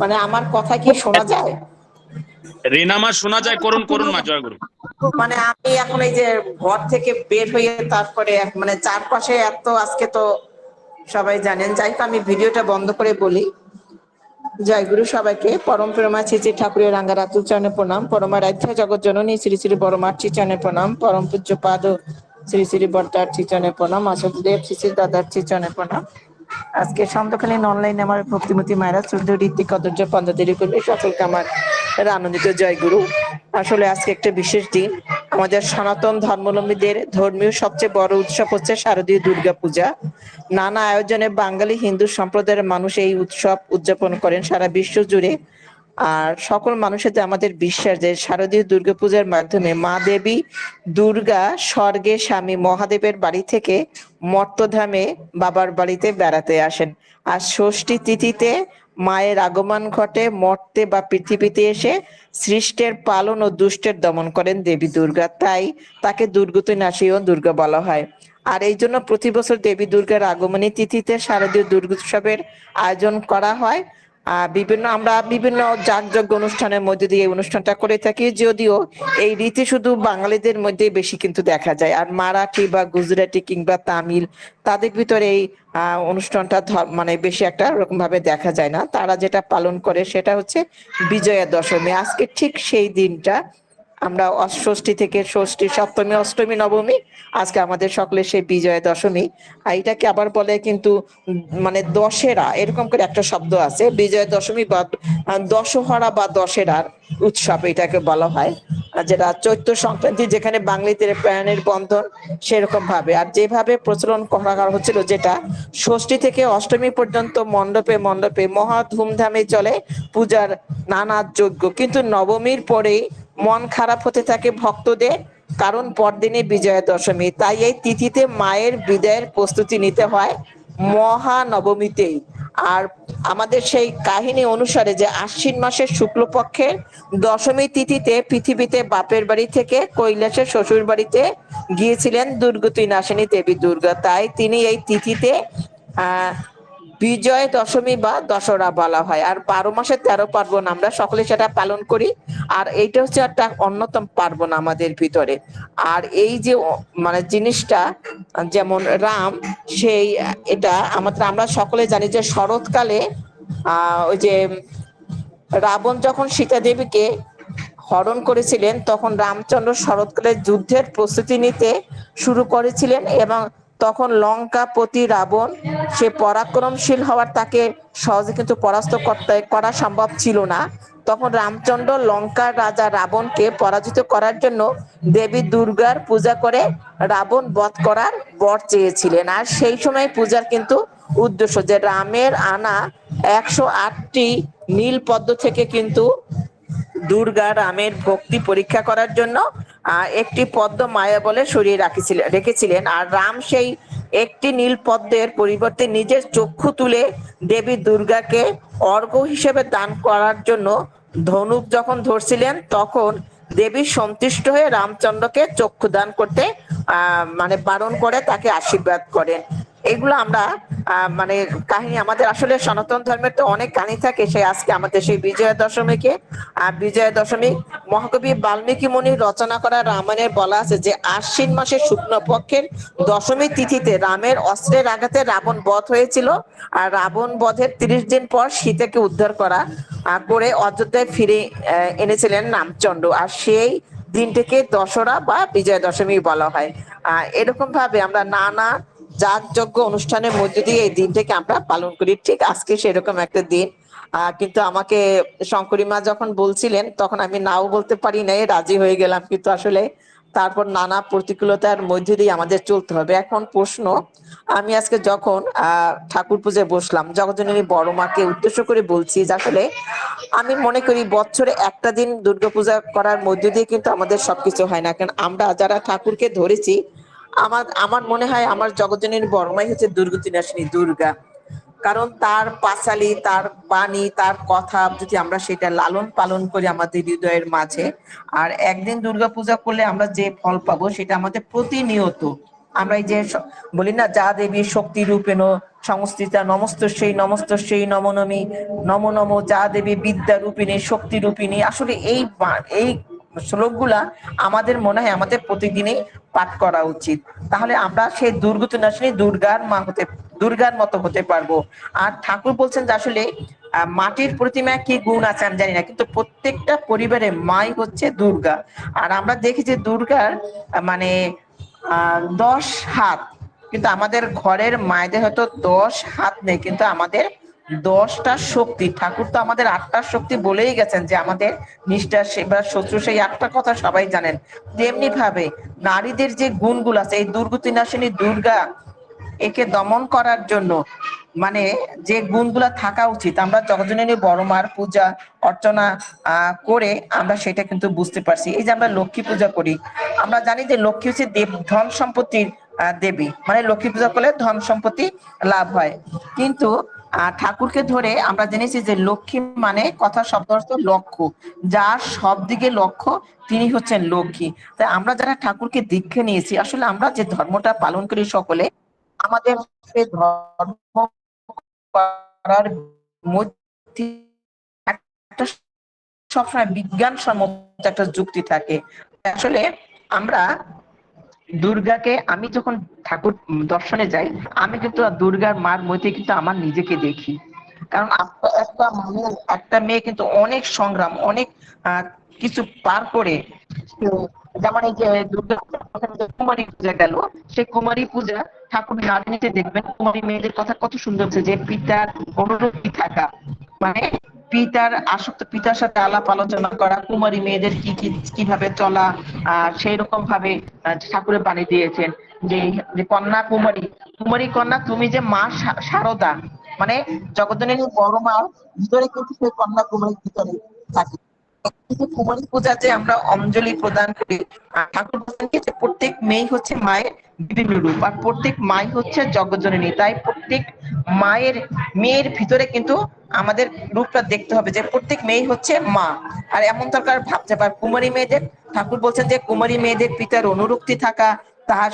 মানে আমার কথা কি শোনা যায়? রিনা মা শোনা যায়? করুন করুন মা জয়গুরু মানে আমি এখন এই যে ঘর থেকে বের হয়ে তারপরে মানে চারপাশে এত আজকে তো সবাই জানেন। যাই হোক আমি ভিডিওটা বন্ধ করে বলি। জয় গুরু সবাইকে। পরম প্রেমা শ্রী ঠাকুরের রাঙ্গা রাতুল চরণে প্রণাম। পরমা রাধ্য জগৎ জননী শ্রী শ্রী বড়মার চরণে প্রণাম। পরম পূজ্য পাদ শ্রী শ্রী বর্তার চরণে প্রণাম। আশাদেব শ্রী শ্রী দাদার চরণে প্রণাম। আজকে সন্ধ্যাকালীন অনলাইনে আমার ভক্তিমতী মায়েরা শ্রদ্ধ ঋত্বিক কদর্য পঞ্চাদেরি করবে সকলকে আমার আনন্দিত জয় গুরু আসলে আজকে একটা বিশেষ দিন। আমাদের সনাতন ধর্মাবলম্বীদের ধর্মীয় সবচেয়ে বড় উৎসব হচ্ছে শারদীয় দুর্গা পূজা নানা আয়োজনে বাঙালি হিন্দু সম্প্রদায়ের মানুষ এই উৎসব উদযাপন করেন সারা বিশ্ব জুড়ে। আর সকল মানুষের যে আমাদের বিশ্বাস যে শারদীয় দুর্গাপূজার মাধ্যমে মা দেবী, দুর্গা, স্বর্গে স্বামী মহাদেবের বাড়ি থেকে মর্তধামে বাবার বাড়িতে বেড়াতে আসেন। আর ষষ্ঠী তিথিতে মায়ের আগমন ঘটে, মর্তে বা পৃথিবীতে এসে সৃষ্টের পালন ও দুষ্টের দমন করেন দেবী দুর্গা। তাই তাকে দুর্গতি নাশীয় দুর্গা বলা হয়। আর এই জন্য প্রতি বছর দেবী দুর্গার আগমনী তিথিতে শারদীয় দুর্গোৎসবের আয়োজন করা হয়। বিভিন্ন আমরা বিভিন্ন যাগযজ্ঞ অনুষ্ঠানের মধ্যে দিয়ে অনুষ্ঠানটা করে থাকি। যদিও এই রীতি শুধু বাঙালিদের মধ্যে বেশি কিন্তু দেখা যায়। আর মারাঠি বা গুজরাটি কিংবা তামিল, তাদের ভিতরে এই অনুষ্ঠানটা মানে বেশি একটা রকম ভাবে দেখা যায় না। তারা যেটা পালন করে সেটা হচ্ছে বিজয়া দশমী। আজকে ঠিক সেই দিনটা আমরা অষ্টি থেকে ষষ্ঠী, সপ্তমী, অষ্টমী, নবমী, আজকে আমাদের সকলের সেই বিজয়া দশমী। আর এটাকে আবার বলে কিন্তু মানে দশেরা, এরকম করে একটা শব্দ আছে, বিজয়া দশমী বা দশহরা বা দশেরার উৎসব এটাকে বলা হয়। যেটা চৈত্র সংক্রান্তি, যেখানে বাঙালিদের প্রাণের বন্ধন, সেরকম ভাবে। আর যেভাবে প্রচলন করা হচ্ছিল, যেটা ষষ্ঠী থেকে অষ্টমী পর্যন্ত মণ্ডপে মণ্ডপে মহা ধুমধামে চলে পূজার নানা যজ্ঞ। কিন্তু নবমীর পরেই মন খারাপ হতে থাকে ভক্তদের, কারণ পরদিনে বিজয়া দশমী তাই এই তিথিতে মায়ের বিদায়ের প্রস্তুতি নিতে হয় মহানবমীতেই। আর আমাদের সেই কাহিনী অনুসারে যে আশ্বিন মাসের শুক্লপক্ষের দশমী তিথিতে পৃথিবীতে বাপের বাড়ি থেকে কৈলাসের শ্বশুর বাড়িতে গিয়েছিলেন দুর্গতি নাশিনী দেবী দুর্গা। তাই তিনি এই তিথিতে, আহ বিজয় দশমী বা দশরা বলা হয়। আর বারো মাসে তেরো পার্বণ আমরা সকলে সেটা পালন করি। আর এইটা হচ্ছে একটা অন্যতম পার্বণ আমাদের ভিতরে। আর এই যে মানে জিনিসটা, যেমন রাম, সেই, এটা আমাদের, আমরা সকলে জানি যে শরৎকালে আহ ওই যে রাবণ যখন সীতা দেবীকে হরণ করেছিলেন, তখন রামচন্দ্র শরৎকালের যুদ্ধের প্রস্তুতি নিতে শুরু করেছিলেন এবং তখন লঙ্কাপতি রাবণ, সে পরাক্রমশীল হওয়ার তাকে সহজে কিন্তু পরাস্ত করতে, করা সম্ভব ছিল না। তখন রামচন্দ্র লঙ্কার রাজা রাবণকে পরাজিত করার জন্য দেবী দুর্গার পূজা করে রাবণ বধ করার বর চেয়েছিলেন। আর সেই সময় পূজার কিন্তু উদ্দেশ্য যে রামের আনা একশো আটটি নীল পদ্ম থেকে কিন্তু দুর্গা রামের ভক্তি পরীক্ষা করার জন্য একটি পদ্ম মায়া বলে সরিয়ে রাখিছিলেন রেখেছিলেন। আর রাম সেই একটি নীল পদ্মের পরিবর্তে নিজের চক্ষু তুলে দেবী দুর্গাকে অর্ঘ হিসেবে দান করার জন্য ধনুক যখন ধরছিলেন, তখন দেবী সন্তুষ্ট হয়ে রামচন্দ্রকে চক্ষু দান করতে মানে বারণ করে তাকে আশীর্বাদ করেন। এগুলো আমরা মানে কাহিনী আমাদের আসলে সনাতন ধর্মের তো অনেক কাহিনী থাকে, সেই আজকে আমাদের সেই বিজয়া দশমীকে বিজয়া দশমী, মহাকবি বাল্মীকি মুনি রচনা করা রামায়ণের বলা আছে যে আশ্বিন মাসের শুক্ল পক্ষের দশমী তিথিতে রামের অস্ত্রের আঘাতে রাবণ বধ হয়েছিল, আর রাবণ বধের তিরিশ দিন পর সীতাকে উদ্ধার করা করে অযোধ্যায় ফিরে এনেছিলেন রামচন্দ্র, আর সেই দিনটিকে দশরা বা বিজয়া দশমী বলা হয়। এরকম ভাবে আমরা নানা যাগযজ্ঞ অনুষ্ঠানের মধ্যে দিয়ে এই দিনটাকে আমরা পালন করি। ঠিক আজকে সেরকম একটা দিন। কিন্তু আমাকে শঙ্করী মা যখন বলছিলেন, তখন আমি নাও বলতে পারি নাই, রাজি হয়ে গেলাম। কিন্তু আসলে তারপর নানা প্রতিকূলতার মধ্যে দিয়ে আমাদের চলতে হবে। এখন প্রশ্ন, আমি আজকে যখন ঠাকুর পুজোয় বসলাম জগজননী বড় মাকে উদ্দেশ্য করে বলছি যে আসলে আমি মনে করি বছরে একটা দিন দুর্গাপূজা করার মধ্যে দিয়ে কিন্তু আমাদের সবকিছু হয় না। কারণ আমরা যারা ঠাকুরকে ধরেছি আমার আমার মনে হয় আমার জগজনের বড়মাই হচ্ছে দুর্গতি নাশিনী দুর্গা। কারণ তার পাঁচালি, তার বাণী, তার কথা যদি আমরা সেটা লালন পালন করি আমাদের হৃদয়ের মাঝে, আর একদিন দুর্গাপূজা করলে আমরা যে ফল পাবো সেটা আমাদের প্রতিনিয়ত, আমরা এই যে বলি না, যা দেবী শক্তি রূপেণ সংস্থিতা, নমস্ত সেই নমস্ত সেই, নম নমি, নম নম, যা দেবী বিদ্যা রূপিণী, শক্তি রূপিণী, আসলে এই এই শ্লোকগুলা আমাদের মনে হয় আমাদের প্রতিদিনই পাঠ করা উচিত। তাহলে আমরা সেই দুর্গত নাশিনী দুর্গার মা হতে, দুর্গার মতো হতে পারব। আর ঠাকুর বলছেন যে আসলে মাটির প্রতিমা কি গুণ আছে আমি জানি না, কিন্তু প্রত্যেকটা পরিবারে মাই হচ্ছে দুর্গা। আর আমরা দেখি যে দুর্গার মানে দশ হাত, কিন্তু আমাদের ঘরের মায়েদের হয়তো দশ হাত নেই, কিন্তু আমাদের দশটা শক্তি, ঠাকুর তো আমাদের আটটা শক্তি বলেই গেছেন যে আমাদের নিষ্ঠা সেবা শত্রু সেই আটটা কথা সবাই জানেন। তেমনি ভাবে নারীদের যে গুণগুলো আছে, এই দুর্গতি নাশিনী দুর্গা, একে দমন করার জন্য মানে যে গুণগুলা থাকা উচিত, আমরা জগজননী বড় মার পূজা, অর্চনা করে আমরা সেটা কিন্তু বুঝতে পারছি। এই যে আমরা লক্ষ্মী পূজা করি, আমরা জানি যে লক্ষ্মী হচ্ছে দেব, ধন সম্পত্তির দেবী। মানে লক্ষ্মী পূজা করলে ধন সম্পত্তি লাভ হয়। কিন্তু ঠাকুরকে ধরে আমরা জেনেছি যে লক্ষ্মী মানে কথা শব্দ অর্থ লক্ষ্য। যার সব দিকে লক্ষ্য, তিনি হচ্ছেন লক্ষ্মী। তাই আমরা যারা ঠাকুরকে দীক্ষা নিয়েছি, আসলে আমরা যে ধর্মটা পালন করি সকলে, আমাদের ধর্ম করার মধ্যে একটা সবসময় বিজ্ঞানসম্মত একটা যুক্তি থাকে। আসলে আমরা দুর্গাকে আমি যখন ঠাকুর দর্শনে যাই, আমি কিন্তু দুর্গার মার মধ্যে কিন্তু আমার নিজেকে দেখি। কারণ একটা একটা মেয়ে কিন্তু অনেক সংগ্রাম, অনেক কিছু পার করে যেমন এই যে কুমারী পূজা গেল, সেই কুমারী পূজা ঠাকুর নাচনিতে দেখবেন, কুমারী মেয়েদের কথা কত সুন্দর হচ্ছে যে পিতার অনুরূপী থাকা। মানে পিতার আসক্ত, পিতার সাথে আলাপ আলোচনা করা, কুমারী মেয়েদের কি কি, কীভাবে চলা সেই রকম ভাবে ঠাকুরের বাণী দিয়েছেন। যে যে কন্যা কুমারী কুমারী কন্যা তুমি যে মা সারদা মানে জগদনী বড় মা, ভিতরে কিন্তু সেই কন্যা কুমারীর ভিতরে থাকে। যে কুমারী পূজাতে আমরা অঞ্জলি প্রদান করি ঠাকুর যে প্রত্যেক মেয়ে হচ্ছে মায়ের বিভিন্ন রূপ, আর প্রত্যেক মাই হচ্ছে জগজ্জননী। তাই প্রত্যেক মায়ের, মেয়ের ভিতরে কিন্তু আমাদের রূপটা দেখতে হবে যে প্রত্যেক মেয়ে হচ্ছে মা। আর এমন দরকার ভাবতে পার কুমারী মেয়েদের, ঠাকুর বলছেন যে কুমারী মেয়েদের পিতার অনুরক্তি থাকা, তাহার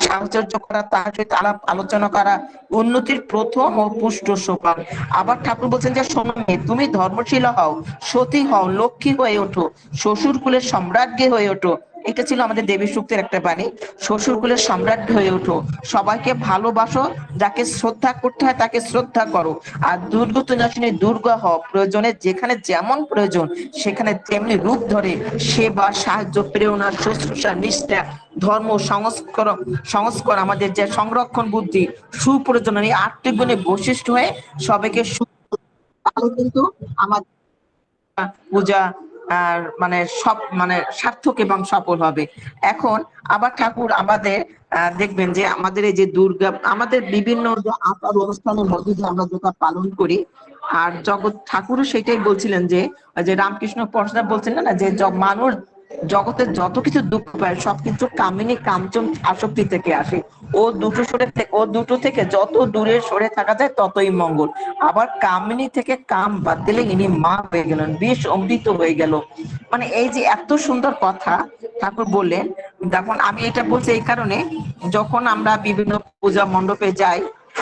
সাহচর্য করা তাহার সহিত আলাপ আলোচনা করা উন্নতির প্রথম ও পুষ্ট সোপান আবার ঠাকুর বলছেন যে, শোনো তুমি ধর্মশীল হও, সতী হও, লক্ষ্মী হয়ে ওঠো শ্বশুর কুলের সম্রাজ্ঞী হয়ে ওঠো এটা ছিল আমাদের দেবী সূক্তের একটা বাণী। শ্বশুর কুলের সম্রাট হয়ে ওঠো। সবাইকে ভালোবাসো, যাকে শ্রদ্ধা করতে হয় তাকে শ্রদ্ধা করো। আর দুর্গত নাশিনী দুর্গা হও, প্রয়োজনে যেখানে যেমন প্রয়োজন, সেখানে তেমনি রূপ ধরে। সেবা, সাহায্য, প্রেরণা, শুশ্রূষা, নিষ্ঠা, ধর্ম, সংস্কার সংস্কার, আমাদের যে সংরক্ষণ বুদ্ধি সুপ্রয়োজন এই আটটি গুণে বৈশিষ্ট্য হয়ে সবাইকে কিন্তু আমাদের পূজা আর মানে সব মানে সার্থক এবং সফল হবে। এখন আবার ঠাকুর আমাদের দেখবেন যে আমাদের এই যে দুর্গা, আমাদের বিভিন্ন যে আচার অনুষ্ঠানের মধ্যে যে আমরা যেটা পালন করি, আর জগৎ ঠাকুরও সেটাই বলছিলেন যে যে রামকৃষ্ণ পরশনা বলছিলেন না যে, মানুষ জগতে যত কিছু দুঃখ পায় সবকিছু কামিনী কাঞ্চন আসক্তি থেকে আসে। ও দুটো সরে ও দুটো থেকে যত দূরে সরে থাকা যায়, ততই মঙ্গল। আবার কামিনী থেকে কাম বাদ দিলে ইনি মা হয়ে গেলেন, বিষ অমৃত হয়ে গেল। মানে এই যে এত সুন্দর কথা ঠাকুর বললেন, দেখুন, আমি এটা বলছি এই কারণে, যখন আমরা বিভিন্ন পূজা মণ্ডপে যাই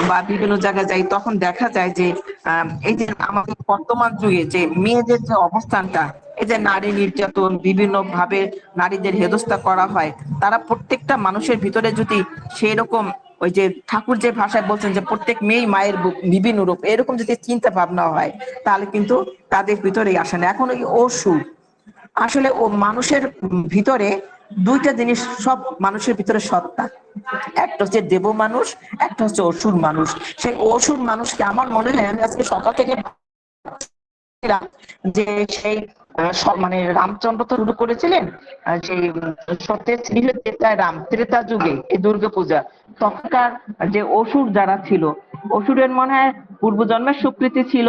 বা বিভিন্ন জায়গায় যাই, তখন দেখা যায় যে এই যে আমাদের বর্তমান যুগে যে মেয়েদের যে অবস্থানটা, এই যে নারী নির্যাতন বিভিন্ন ভাবে নারীদের হেদস্তা করা হয়, তারা প্রত্যেকটা মানুষের ভিতরে যদি সেই রকম ওই যে ঠাকুর যে ভাষায় বলছেন যে প্রত্যেক মেয়ে মায়ের বিভিন্ন রূপ, এরকম যদি চিন্তা ভাবনা হয়, তাহলে কিন্তু তাদের ভিতরেই আসে না। এখন ওই অসুখ, আসলে ও মানুষের ভিতরে দুইটা জিনিস সব মানুষের ভিতরে সত্তা। একটা হচ্ছে দেব মানুষ, একটা হচ্ছে অসুর মানুষ। সেই অসুর মানুষকে আমার মনে হয়, আমি আজকে সকাল থেকে যে সেই মানে রামচন্দ্র তো শুরু করেছিলেন সেই সত্যের শ্রী ত্রেতায় রাম, ত্রেতা যুগে, এই দুর্গা পূজা তখনকার যে অসুর যারা ছিল অসুরের মনে হয় পূর্বজন্মের স্বীকৃতি ছিল,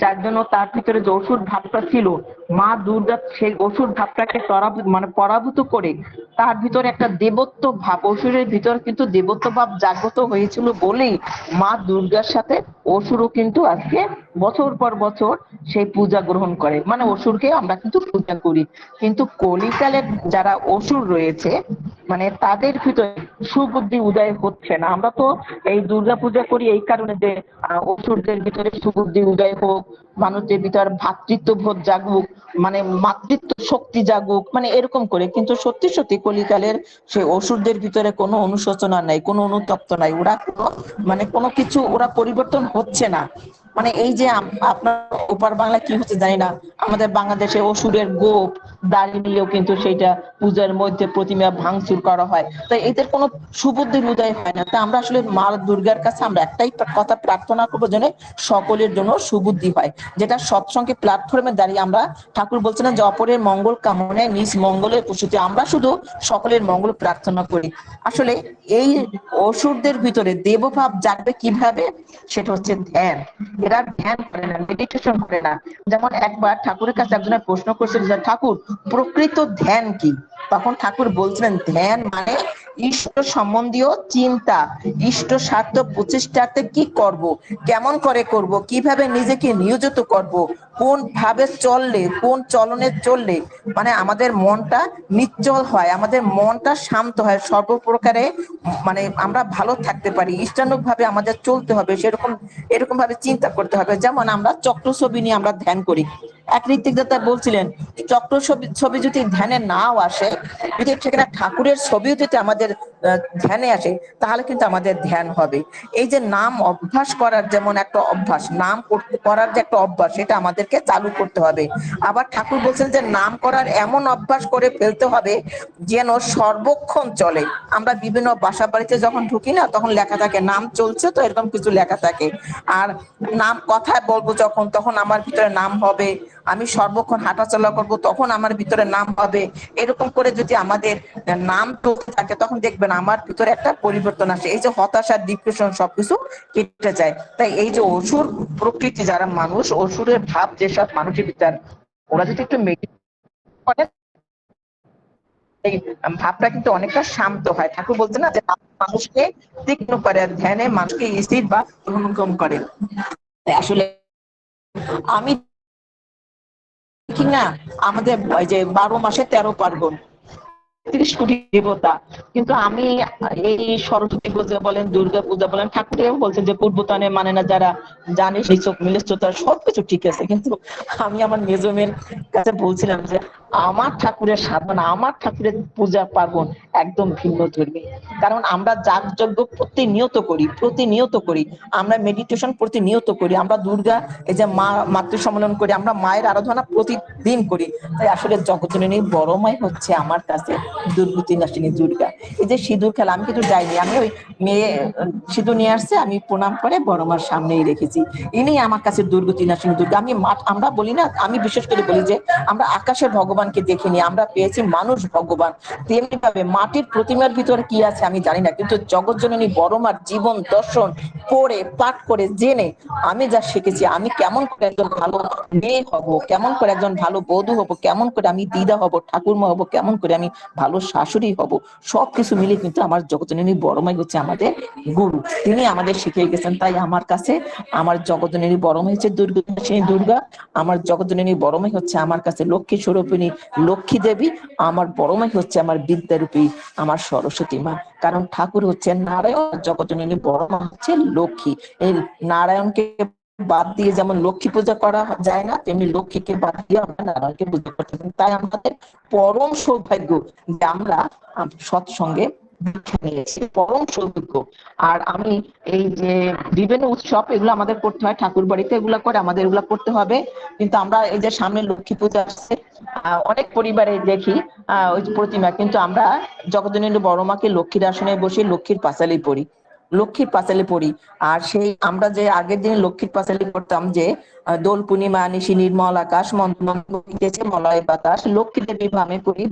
যার জন্য তার ভিতরে যে অসুর ভাবটা ছিল, মা দুর্গা সেই অসুর ভাবটাকে মানে পরাভূত করে তার ভিতরে একটা দেবত্ব ভাব, অসুরের ভিতর কিন্তু দেবত্ব ভাব জাগ্রত হয়েছিল বলেই মা দুর্গার সাথে অসুরও কিন্তু আজকে বছর পর বছর সেই পূজা গ্রহণ করে। মানে অসুরকে আমরা কিন্তু পূজা করি। কিন্তু কলিকালে যারা অসুর রয়েছে মানে তাদের ভিতরে সুবুদ্ধি উদয় হচ্ছে না। আমরা তো এই দুর্গা পূজা করি এই কারণে যে অসুরদের ভিতরে সুবুদ্ধি উদয় হোক, মানুষদের ভিতর ভ্রাতৃত্ববোধ জাগুক মানে মাতৃত্ব শক্তি জাগুক মানে এরকম করে। কিন্তু সত্যি সত্যি কলিকালের সেই অসুরদের ভিতরে কোনো অনুশোচনা নাই, কোনো অনুতপ্ত নাই। ওরা কোনো মানে কোনো কিছু ওরা পরিবর্তন হচ্ছে না। মানে এই যে আপনার ওপার বাংলা কি হচ্ছে জানি না। আমাদের বাংলাদেশে অসুরের গোপ দাঁড়িয়ে নিলেও কিন্তু সেইটা পূজার মধ্যে প্রতিমা ভাঙচুর করা হয়। তাই এদের কোনো সুবুদ্ধির উদয় হয় না। তা আমরা আসলে মা দুর্গার কাছে আমরা একটাই কথা প্রার্থনা করব যেন সকলের জন্য সুবুদ্ধি হয়। যেটা সৎসঙ্গে প্ল্যাটফর্মে দাঁড়িয়ে আমরা ঠাকুর বলছেন যে অপরের মঙ্গল কামনায় নিজ মঙ্গলের প্রসূতি আমরা শুধু সকলের মঙ্গল প্রার্থনা করি। আসলে এই অসুরদের ভিতরে দেবভাব জাগবে কীভাবে? সেটা হচ্ছে ধ্যান। এরা ধ্যান করে না মেডিটেশন করে না। যেমন একবার ঠাকুরের কাছে একজনের প্রশ্ন করছিল যে, ঠাকুর প্রকৃত ধ্যান কি? তখন ঠাকুর বলছিলেন, ধ্যান মানে ইষ্ট সম্বন্ধীয় চিন্তা। ইষ্ট স্বার্থ প্রচেষ্টাতে কি করব? কেমন করে করব? কীভাবে নিজেকে নিয়োজিত করব? কোন ভাবে চললে, কোন চলনে চললে? মানে আমাদের মনটা নিশ্চল হয়, আমাদের মনটা শান্ত হয়। সর্বপ্রকারে মানে আমরা ভালো থাকতে পারি। ইষ্টানুক ভাবে আমাদের চলতে হবে, সেরকম এরকম ভাবে চিন্তা করতে হবে। যেমন আমরা চক্র ছবি নিয়ে আমরা ধ্যান করি। এক ঋত্বিক দাতা বলছিলেন, চক্র ছবি ছবি যদি ধ্যানে নাও আসে, যদি সেখানে ঠাকুরের ছবিও যদি আমাদের ধ্যানে আসে, তাহলে কিন্তু আমাদের ধ্যান হবে। এই যে নাম অভ্যাস করার যেমন একটা অভ্যাস, নাম করতে- করার যে একটা অভ্যাস, সেটা আমাদেরকে চালু করতে হবে। আবার ঠাকুর বলছেন যে, নাম করার এমন অভ্যাস করে ফেলতে হবে যেন সর্বক্ষণ চলে। আমরা বিভিন্ন বাসা বাড়িতে যখন ঢুকি না, তখন লেখা থাকে, নাম চলছে তো, এরকম কিছু লেখা থাকে। আর নাম কথায় বলব যখন, তখন আমার ভিতরে নাম হবে। আমি সর্বক্ষণ হাঁটাচলা করব, তখন আমার ভিতরে নাম হবে। এরকম করে যদি আমাদের নাম চলতে থাকে, তখন দেখবেন আমার ভিতরে একটা পরিবর্তন আসে। এই যে হতাশা ডিপ্রেশন সবকিছু কেটে যায়। তাই এই যে অসুর প্রকৃতি, যারা মানুষ, অসুরের ভাব যেসব মানুষের ভিতর, ওরা যদি একটু মেডিটেট ভাবটা কিন্তু অনেকটা শান্ত হয়। ঠাকুর বলছে না যে, মানুষকে তীক্ষ্ণ করে, ধ্যানে মানুষকে স্থির বা অনুগম করে। আসলে আমি দেখি না, আমাদের যে বারো মাসে তেরো পার্বণ। তিরিশ কোটি দেবতা। কিন্তু আমি এই সরস্বতী পূজা বলেন, দুর্গা পূজা বলেন, ঠাকুরেও বলছেন যে পূর্বতনে মানে না যারা জানে সেই চোখ মিলেছ তার সবকিছু ঠিক আছে। কিন্তু আমি আমার মেজমের কাছে বলছিলাম যে আমার ঠাকুরের সাধনা, আমার ঠাকুরের পূজা পার্বণ একদম ভিন্ন ধর্মী। কারণ আমরা যাগযজ্ঞ প্রতিনিয়ত করি প্রতিনিয়ত করি। আমরা মেডিটেশন প্রতিনিয়ত করি, আমরা দুর্গা, এই যে মা মাতৃ সম্মেলন করি, আমরা মায়ের আরাধনা প্রতিদিন করি। তাই আসলে জগৎজননী বড় মাই হচ্ছে আমার কাছে দুর্গতি নাসিনী দুর্গা। এই যে সিঁদুর খেলা, আমি কিন্তু যাইনি। আমি ওই মেয়ে, সিঁদুর নিয়ে আসছে, আমি প্রণাম করে বড় মার সামনেই রেখেছি। ইনি আমার কাছে দুর্গতি নাসিনী দুর্গা। আমি মাঠ, আমরা বলি না, আমি বিশেষ করে বলি যে আমরা আকাশের ভগবানকে দেখিনি আমরা পেয়েছি মানুষ ভগবান। তেমনি ভাবে মাটির প্রতিমার ভিতরে কি আছে আমি জানি না, কিন্তু জগৎজননী বড় মার জীবন দর্শন পড়ে, পাঠ করে, জেনে আমি যা শিখেছি, আমি কেমন করে একজন ভালো মেয়ে হব, কেমন করে একজন ভালো বধূ হব, কেমন করে আমি দিদা হব, ঠাকুরমা হব, কেমন করে আমি ভালো শাশুড়ি হব, সবকিছু মিলে কিন্তু আমার জগৎজননী বড়মাই হচ্ছে আমাদের গুরু। তিনি আমাদের শিখিয়ে গেছেন, তাই আমার কাছে আমার জগৎজননী বড়মাই হচ্ছে দুর্গা দুর্গা। আমার জগৎজননী বড়মাই হচ্ছে আমার কাছে লক্ষ্মী স্বরূপিণী লক্ষ্মী দেবী আমার বড় মাই হচ্ছে আমার বিদ্যারূপী আমার সরস্বতী মা। কারণ ঠাকুর হচ্ছে নারায়ণ জগজননী বড় মা হচ্ছে লক্ষ্মী। এই নারায়ণকে বাদ দিয়ে যেমন লক্ষ্মী পূজা করা যায় না তেমনি লক্ষ্মীকে বাদ দিয়ে আমরা নারায়ণকে পূজা করতে পারি। তাই আমাদের পরম সৌভাগ্য যে আমরা আম, সৎসঙ্গে নিয়েছি, পরম সৌভাগ্য। আর আমি এই যে বিভিন্ন উৎসব, এগুলো আমাদের করতে হয় ঠাকুর বাড়িতে এগুলো করে আমাদের এগুলো করতে হবে। কিন্তু আমরা এই যে সামনে লক্ষ্মী আসছে অনেক পরিবারে দেখি ওই প্রতিমা। কিন্তু আমরা লক্ষ্মীর আসনে বসে লক্ষ্মীর পাঁচালি পড়ি লক্ষ্মীর পাঁচালি পড়ি আর সেই আমরা যে আগের দিনে লক্ষ্মীর পাঁচালি করতাম যে দোল পূর্ণিমা, নিশি নির্মল আকাশ, মন্দ মন্দ মলয় বাতাস, লক্ষ্মী দেবী ভামে পড়ি